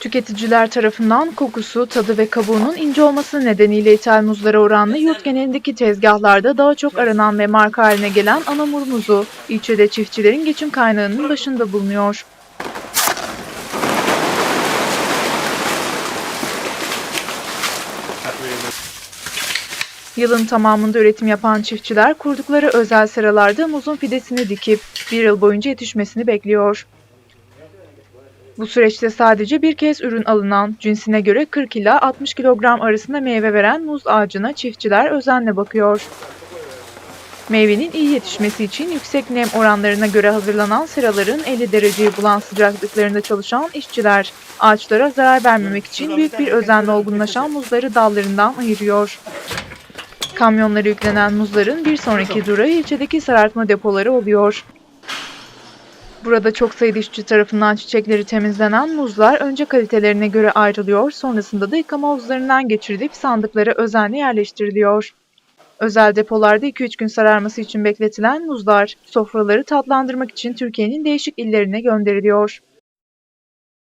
Tüketiciler tarafından kokusu, tadı ve kabuğunun ince olması nedeniyle ithal muzlara oranlı yurt genelindeki tezgahlarda daha çok aranan ve marka haline gelen Anamur muzu, ilçede çiftçilerin geçim kaynağının başında bulunuyor. Yılın tamamında üretim yapan çiftçiler kurdukları özel seralarda muzun fidesini dikip bir yıl boyunca yetişmesini bekliyor. Bu süreçte sadece bir kez ürün alınan, cinsine göre 40 ila 60 kilogram arasında meyve veren muz ağacına çiftçiler özenle bakıyor. Meyvenin iyi yetişmesi için yüksek nem oranlarına göre hazırlanan seraların 50 dereceyi bulan sıcaklıklarında çalışan işçiler, ağaçlara zarar vermemek için büyük bir özenle olgunlaşan muzları dallarından ayırıyor. Kamyonlara yüklenen muzların bir sonraki durağı ilçedeki sarartma depoları oluyor. Burada çok sayıda işçi tarafından çiçekleri temizlenen muzlar önce kalitelerine göre ayrılıyor, sonrasında da yıkama havuzlarından geçirilip sandıklara özenle yerleştiriliyor. Özel depolarda 2-3 gün sararması için bekletilen muzlar, sofraları tatlandırmak için Türkiye'nin değişik illerine gönderiliyor.